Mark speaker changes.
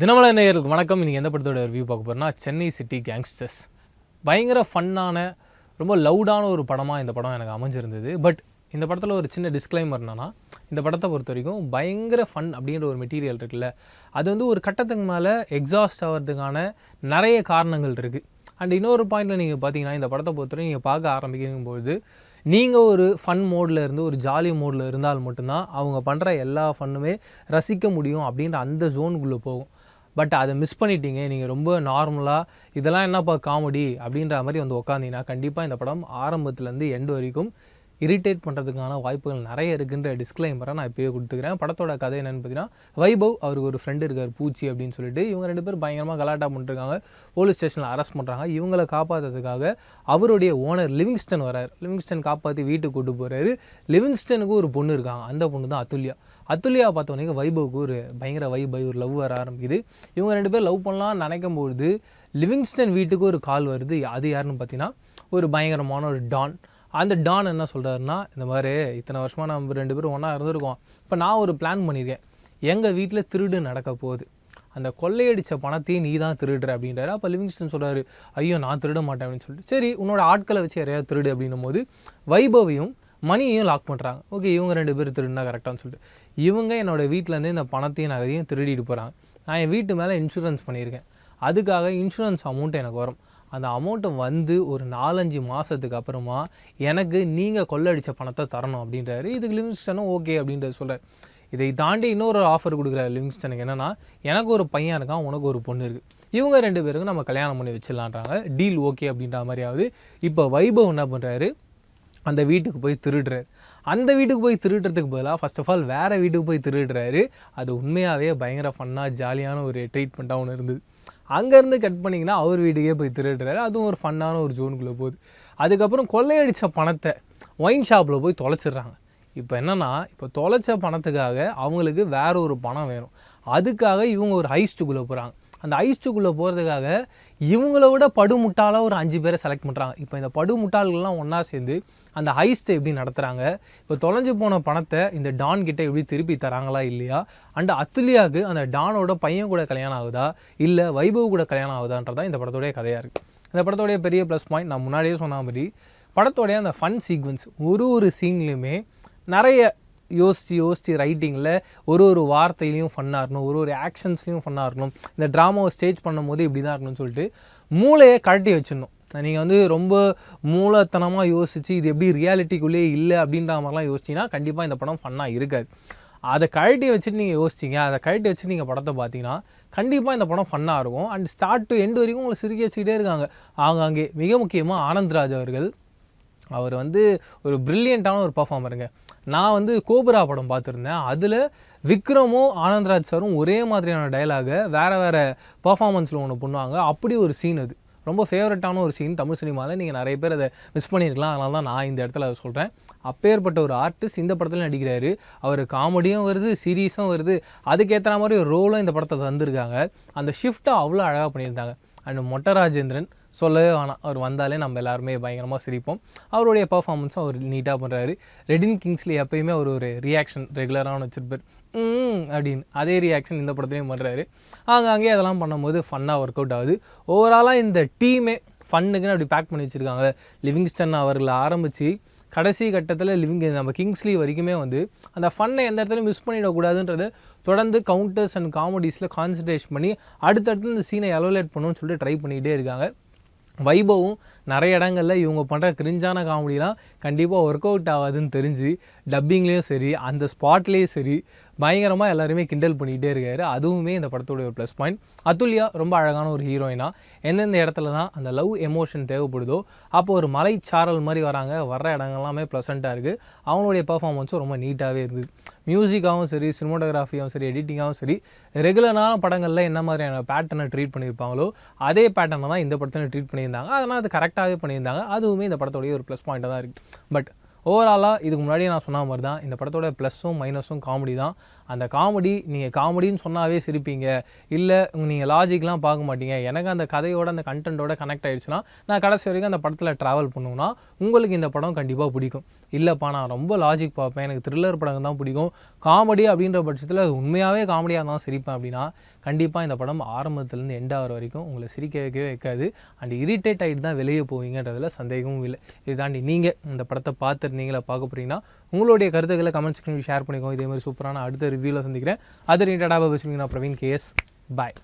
Speaker 1: தினமலை நேயர்களுக்கு வணக்கம். இன்றைக்கி எந்த படத்தோட ரிவ்யூ பார்க்க போகிறோம்னா சென்னை சிட்டி கேங்ஸ்டர்ஸ் பயங்கர ஃபன்னான ரொம்ப லவுடான ஒரு படமாக இந்த படம் எனக்கு அமைஞ்சிருந்தது. பட் இந்த படத்தில் ஒரு சின்ன டிஸ்க்ளைமர் என்னன்னா இந்த படத்தை பொறுத்த வரைக்கும் பயங்கர ஃபன் அப்படின்ற ஒரு மெட்டீரியல் இருக்குல்ல. அது வந்து ஒரு கட்டத்துக்கு மேலே எக்ஸாஸ்ட் ஆகிறதுக்கான நிறைய காரணங்கள் இருக்குது அண்ட் இன்னொரு பாயிண்டில் நீங்கள் பார்த்தீங்கன்னா இந்த படத்தை பொறுத்தவரை நீங்கள் பார்க்க ஆரம்பிக்கும் பொழுது நீங்கள் ஒரு ஃபன் மோடில் இருந்து ஒரு ஜாலி மோடில் இருந்தால் மட்டும்தான் அவங்க பண்ணுற எல்லா ஃபன்னுமே ரசிக்க முடியும் அப்படின்ற அந்த ஜோனுக்குள்ளே போகும். பட் அதை மிஸ் பண்ணிட்டீங்க. நீங்கள் ரொம்ப நார்மலாக இதெல்லாம் என்னப்பா காமெடி அப்படின்ற மாதிரி வந்து உட்காந்தீங்கன்னா கண்டிப்பாக இந்த படம் ஆரம்பத்துலேருந்து எண்டு வரைக்கும் இரிட்டேட் பண்ணுறதுக்கான வாய்ப்புகள் நிறைய இருக்குன்ற டிஸ்க்ளைமரை நான் இப்போயே கொடுத்துக்கிறேன். படத்தோட கதை என்னென்னு பார்த்தீங்கன்னா வைபவ் அவருக்கு ஒரு ஃப்ரெண்டு இருக்கார் பூச்சி அப்படின்னு சொல்லிட்டு. இவங்க ரெண்டு பேரும் பயங்கரமாக கலாட்டா பண்ணிருக்காங்க. போலீஸ் ஸ்டேஷனில் அரெஸ்ட் பண்ணுறாங்க இவங்களை காப்பாற்றுறதுக்காக அவருடைய ஓனர் லிவிங்ஸ்டன் வரார். லிவிங்ஸ்டன் காப்பாற்றி வீட்டுக்கு கூட்டு போகிறாரு லிவிங்ஸ்டனுக்கு ஒரு பொண்ணு இருக்காங்க. அந்த பொண்ணு தான் அத்துல்யா அத்துல்யா பார்த்தோன்னே வைபவுக்கு ஒரு பயங்கர வைபை ஒரு லவ் வர ஆரம்பிக்குது. இவங்க ரெண்டு பேர் லவ் பண்ணலாம்னு நினைக்கும் பொழுது லிவிங்ஸ்டன் வீட்டுக்கு ஒரு கால் வருது. அது யாருன்னு பார்த்தீங்கன்னா ஒரு பயங்கரமான ஒரு டான் அந்த டான் என்ன சொல்கிறாருன்னா இந்த மாதிரி இத்தனை வருஷமாக நம்ம ரெண்டு பேரும் ஒன்றா இருந்திருக்கோம். இப்போ நான் ஒரு பிளான் பண்ணியிருக்கேன். எங்கள் வீட்டில் திருடு நடக்க போகுது. அந்த கொள்ளையடித்த பணத்தையும் நீ தான் திருடுற அப்படின்றாரு. அப்போ லிவிங்ஸ்டன் சொல்கிறாரு ஐயோ நான் திருட மாட்டேன் அப்படின்னு சொல்லிட்டு. சரி உன்னோட ஆட்களை வச்சு யாரையாவது திருடு அப்படின்னும் போது வைபவையும் மணியையும் லாக் பண்ணுறாங்க ஓகே இவங்க ரெண்டு பேர் திருடுனா கரெக்டானு சொல்லிட்டு. இவங்க என்னோட வீட்டிலேருந்து இந்த பணத்தையும் நகையும் திருடிட்டு போகிறாங்க நான் என் வீட்டு மேலே இன்சூரன்ஸ் பண்ணியிருக்கேன். அதுக்காக இன்சூரன்ஸ் அமௌண்ட் எனக்கு வரும். அந்த அமௌண்ட்டை வந்து ஒரு நாலஞ்சு மாதத்துக்கு அப்புறமா எனக்கு நீங்கள் கொள்ளடிச்ச பணத்தை தரணும் அப்படின்றாரு. இதுக்கு லிவிங்ஸ்டனும் ஓகே அப்படின்றது சொல்கிறார் இதை தாண்டி இன்னொரு ஆஃபர் கொடுக்குறாரு லிவிங்ஸ்டனுக்கு என்னென்னா எனக்கு ஒரு பையன் இருக்கான் உனக்கு ஒரு பொண்ணு இருக்குது இவங்க ரெண்டு பேருக்கும் நம்ம கல்யாணம் பண்ணி வச்சிடலான்றாங்க. டீல் ஓகே அப்படின்ற மாதிரியாவது இப்போ வைபவ் என்ன பண்ணுறாரு அந்த வீட்டுக்கு போய் திருடுறாரு. அந்த வீட்டுக்கு போய் திருடுறதுக்கு பதிலாக ஃபர்ஸ்ட் ஆஃப் ஆல் வேறு வீட்டுக்கு போய் திருடுறாரு. அது உண்மையாகவே பயங்கர ஃபன்னாக ஜாலியான ஒரு ட்ரீட்மெண்ட்டாக ஒன்று இருந்தது. அங்கேருந்து கட் பண்ணிங்கன்னா அவர் வீட்டுக்கே போய் திருடுறாரு. அதுவும் ஒரு ஃபன்னான ஒரு ஜோனுக்குள்ளே போகுது. அதுக்கப்புறம் கொள்ளையடித்த பணத்தை ஒயின் ஷாப்பில் போய் தொலைச்சிடுறாங்க. இப்போ என்னென்னா இப்போ தொலைச்ச பணத்துக்காக அவங்களுக்கு வேற ஒரு பணம் வேணும். அதுக்காக இவங்க ஒரு ஹைஸ்ட்டுக்குள்ளே போகிறாங்க அந்த ஐஸ்டுக்குள்ளே போகிறதுக்காக இவங்கள விட படுமுட்டாளாக ஒரு அஞ்சு பேரை செலக்ட் பண்ணுறாங்க இப்போ இந்த படுமுட்டாள்கள்லாம் ஒன்றா சேர்ந்து அந்த ஹைஸ்ட்டை எப்படி நடத்துகிறாங்க இப்போ தொலைஞ்சு போன பணத்தை இந்த டான் கிட்ட எப்படி திருப்பி தராங்களா இல்லையா? அண்ட் அத்துலியாவுக்கு அந்த டானோட பையன் கூட கல்யாணம் ஆகுதா? இல்லை வைபவ் கூட கல்யாணம் ஆகுதான்றதான் இந்த படத்தோடைய கதையாக இருக்குது இந்த படத்தோடைய பெரிய ப்ளஸ் பாயிண்ட் நான் முன்னாடியே சொன்ன மாதிரி படத்தோடைய அந்த ஃபன் சீக்வன்ஸ் ஒரு ஒரு சீன்லேயுமே நிறைய யோசித்து யோசித்து ரைட்டிங்கில் ஒரு ஒரு வார்த்தையிலையும் ஃபன்னாக இருக்கணும் ஒரு ஒரு ஆக்ஷன்ஸ்லையும் ஃபன்னாக இருக்கணும். இந்த ட்ராமாவை ஸ்டேஜ் பண்ணும்போது இப்படி தான் இருக்கணும்னு சொல்லிட்டு மூளையை கழட்டி வச்சிடணும். நீங்கள் வந்து ரொம்ப மூலத்தனமாக யோசித்து இது எப்படி ரியாலிட்டிக்குள்ளேயே இல்லை அப்படின்ற மாதிரிலாம் யோசிச்சிங்கன்னா கண்டிப்பாக இந்த படம் ஃபன்னாக இருக்காது. அதை கழட்டி வச்சுட்டு நீங்கள் யோசிச்சிங்க அதை கழட்டி வச்சு நீங்கள் படத்தை பார்த்தீங்கன்னா கண்டிப்பாக இந்த படம் ஃபன்னாக இருக்கும். அண்ட் ஸ்டார்ட் டு எண்டு வரைக்கும் உங்களை சிரிக்க வச்சுக்கிட்டே இருக்காங்க. ஆங்காங்கே மிக முக்கியமாக ஆனந்த்ராஜ் அவர்கள். அவர் வந்து ஒரு ப்ரில்லியண்ட்டான ஒரு பர்ஃபார்மருங்க நான் வந்து கோபுரா படம் பார்த்துருந்தேன். அதில் விக்ரமும் ஆனந்த்ராஜ் சாரும் ஒரே மாதிரியான டைலாகை வேறு வேறு பர்ஃபார்மன்ஸில் ஒன்று பண்ணுவாங்க. அப்படி ஒரு சீன் அது. ரொம்ப ஃபேவரட்டான ஒரு சீன் தமிழ் சினிமாவில் நீங்கள் நிறைய பேர் அதை மிஸ் பண்ணியிருக்கலாம் அதனால தான் நான் இந்த இடத்துல அதை சொல்கிறேன் அப்பேற்பட்ட ஒரு ஆர்டிஸ்ட் இந்த படத்தில் நடிக்கிறாரு. அவர் காமெடியும் வருது சீரியஸும் வருது. அதுக்கேற்ற மாதிரி ஒரு ரோலும் இந்த படத்தை தந்திருக்காங்க. அந்த ஷிஃப்ட்டை அவ்வளோ அழகாக பண்ணியிருந்தாங்க. அண்ட் மொட்டை ராஜேந்திரன் சொல்லவே வேணாம். அவர் வந்தாலே நம்ம எல்லாருமே பயங்கரமாக சிரிப்போம். அவருடைய பர்ஃபார்மன்ஸும் அவர் நீட்டாக பண்ணுறாரு ரெடின் கிங்ஸ்லி எப்பயுமே அவர் ஒரு ரியாக்ஷன் ரெகுலரான வச்சுருப்பார். ம் அப்படின்னு அதே ரியாக்ஷன் இந்த படத்துலையும் பண்ணுறாரு ஆங்காங்கே அதெல்லாம் பண்ணும்போது ஃபன்னாக ஒர்க் அவுட் ஆகுது. ஓவராலாக இந்த டீமே ஃபன்னுக்குன்னு அப்படி பேக் பண்ணி வச்சுருக்காங்க. லிவிங்ஸ்டன் அவர்களை ஆரம்பித்து கடைசி கட்டத்தில் லிவிங் நம்ம கிங்ஸ்லி வரைக்குமே வந்து அந்த ஃபன்னை எந்த இடத்துலையும் மிஸ் பண்ணிடக்கூடாதுன்றதை தொடர்ந்து கவுண்டர்ஸ் அண்ட் காமெடிஸில் கான்சன்ட்ரேஷன் பண்ணி அடுத்தடுத்து இந்த சீனை எலோலேட் பண்ணணும்னு சொல்லிட்டு ட்ரை பண்ணிகிட்டே இருக்காங்க. வைபவும் நிறைய இடங்களில் இவங்க பண்ணுற கிரிஞ்சான காமெடிலாம் கண்டிப்பாக ஒர்க் அவுட் ஆகாதுன்னு தெரிஞ்சு டப்பிங்லேயும் சரி அந்த ஸ்பாட்லேயும் சரி பயங்கரமாக எல்லாருமே கிண்டல் பண்ணிக்கிட்டே இருக்காரு. அதுவுமே இந்த படத்தோடைய ஒரு ப்ளஸ் பாயிண்ட் அதுல்யா ரொம்ப அழகான ஒரு ஹீரோயினா எந்தெந்த இடத்துல தான் அந்த லவ் எமோஷன் தேவைப்படுதோ அப்போ ஒரு மலை சாரல் மாதிரி வராங்க. வர்ற இடங்கள்லாமே ப்ளசண்ட்டாக இருக்குது அவங்களுடைய பர்ஃபார்மன்ஸும் ரொம்ப நீட்டாகவே இருந்தது மியூசிக்காகவும் சரி சினிமோட்டோகிராஃபியாகவும் சரி எடிட்டிங்காகவும் சரி ரெகுலரான படங்களில் என்ன மாதிரியான பேட்டர்னை ட்ரீட் பண்ணியிருப்பாங்களோ அதே பேட்டர்னை தான் இந்த படத்தில் ட்ரீட் பண்ணியிருந்தாங்க. அதனால் அது கரெக்டாகவே பண்ணியிருந்தாங்க. அதுவுமே இந்த படத்தோடைய ஒரு ப்ளஸ் பாயிண்ட்டாக தான் இருக்குது பட் ஓவராலாக இதுக்கு முன்னாடியே நான் சொன்ன மாதிரி தான் இந்த படத்தோட ப்ளஸ்ஸும் மைனஸும் காமெடி தான். அந்த காமெடி நீங்கள் காமெடின்னு சொன்னாவே சிரிப்பீங்க. இல்லை நீங்கள் லாஜிக்லாம் பார்க்க மாட்டீங்க. எனக்கு அந்த கதையோட அந்த கண்டென்ட்டோட கனெக்ட் ஆயிடுச்சுன்னா நான் கடைசி வரைக்கும் அந்த படத்தில் ட்ராவல் பண்ணுவேன்னா உங்களுக்கு இந்த படம் கண்டிப்பாக பிடிக்கும். இல்லைப்பா நான் ரொம்ப லாஜிக் பார்ப்பேன். எனக்கு த்ரில்லர் படம் தான் பிடிக்கும். காமெடி அப்படின்ற பட்சத்தில் அது உண்மையாகவே காமெடியாக தான் சிரிப்பேன் அப்படின்னா கண்டிப்பாக இந்த படம் ஆரம்பத்துலேருந்து எண்ட் ஆகிற வரைக்கும் உங்களை சிரிக்க வைக்கவே வைக்காது. அண்ட் இரிட்டேட் ஆகிட்டு தான் வெளியே போவீங்கன்றதில் சந்தேகமும் இல்லை. இது தாண்டி நீங்கள் இந்த படத்தை பார்த்து நீங்களே பார்க்க போகிறீங்கன்னா உங்களுடைய கருத்துக்களை கமெண்ட் செக்ஷனில் ஷேர் பண்ணிக்கோங்க. இதே மாதிரி சூப்பரான அடுத்த ரிவ்யூவில் சந்திக்கிறேன். அது ரிலேட்டடாக பேசுவீங்க நான் பிரவீன் கேஎஸ் பாய்